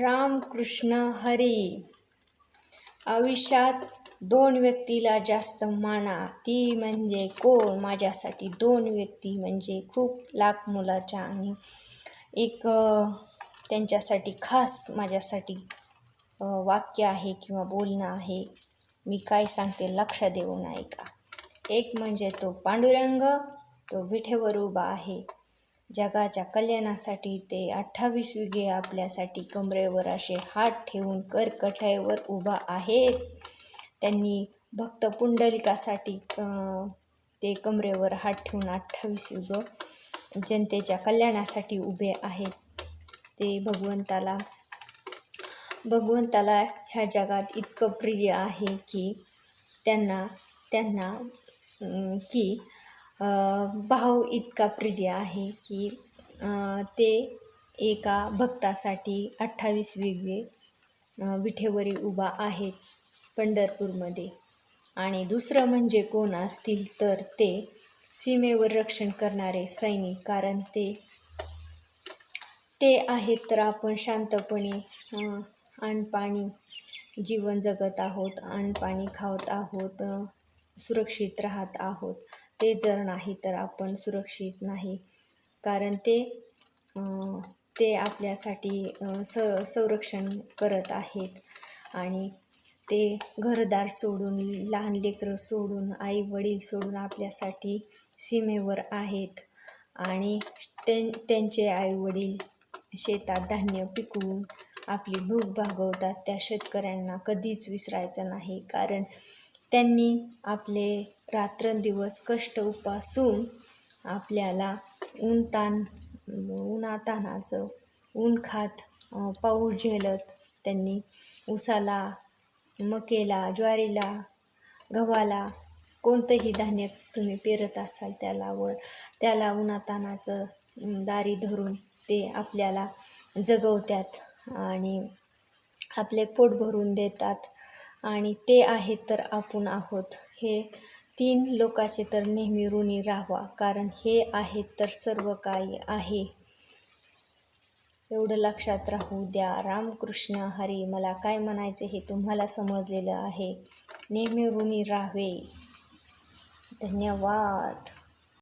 रामकृष्ण हरी. आयुष्यात दोन व्यक्तीला जास्त माना ती म्हणजे कोण? माझ्यासाठी दोन व्यक्ती म्हणजे खूप लाख मुलाच्या आणि एक त्यांच्यासाठी खास माझ्यासाठी वाक्य आहे किंवा बोलणं आहे. मी काय सांगते लक्ष देऊन ऐका. एक म्हणजे तो पांडुरंग तो विठेवर उभा आहे. जगाच्या कल्याणासाठी ते अठ्ठावीस युगे आपल्यासाठी कमरेवर असे हात ठेवून करकटाईवर उभा आहेत. त्यांनी भक्त पुंडलिकासाठी ते कमरेवर हात ठेवून अठ्ठावीस युग जनतेच्या कल्याणासाठी उभे आहेत. ते भगवंताला भगवंताला ह्या जगात इतकं प्रिय आहे की त्यांना त्यांना की भाव इतका प्रिय आहे की ते एका भक्तासाठी अठ्ठावीस वेगळे विठेवरी उभा आहेत पंढरपूरमध्ये. आणि दुसरं म्हणजे कोण असतील तर ते सीमेवर रक्षण करणारे सैनिक कारण ते ते आहेत तर आपण शांतपणे अं, जीवन जगत आहोत अन्न खावत आहोत सुरक्षित राहत आहोत. ते जर नाही तर आपण सुरक्षित नाही. कारण ते ते आपल्यासाठी स संरक्षण करत आहेत. आणि ते घरदार सोडून लहान लेकरं सोडून आई वडील सोडून आपल्यासाठी सीमेवर आहेत. आणि त्यां त्यांचे आई वडील शेतात धान्य पिकवून आपली भूक भागवतात. त्या शेतकऱ्यांना कधीच विसरायचं नाही. कारण त्यांनी आपले रात्रंदिवस कष्ट उपासून आपल्याला ऊन ताण उन्हातान्हाचं ऊन खात पाऊस झेलत त्यांनी उसाला मकेला ज्वारीला गव्हाला कोणतंही धान्य तुम्ही पेरत असाल त्याला त्याला उन्हातानाचं दारी धरून ते आपल्याला जगवतात आणि आपले पोट भरून देतात. आणि ते आहेत तर आपण आहोत. हे तीन लोकाचे तर नेहमी ऋणी राहावा कारण हे आहेत तर सर्व काही आहे. एवढं लक्षात राहू द्या. रामकृष्ण हरी मला काय म्हणायचं हे तुम्हाला समजलेलं आहे. नेहमी ऋणी राहावे. धन्यवाद.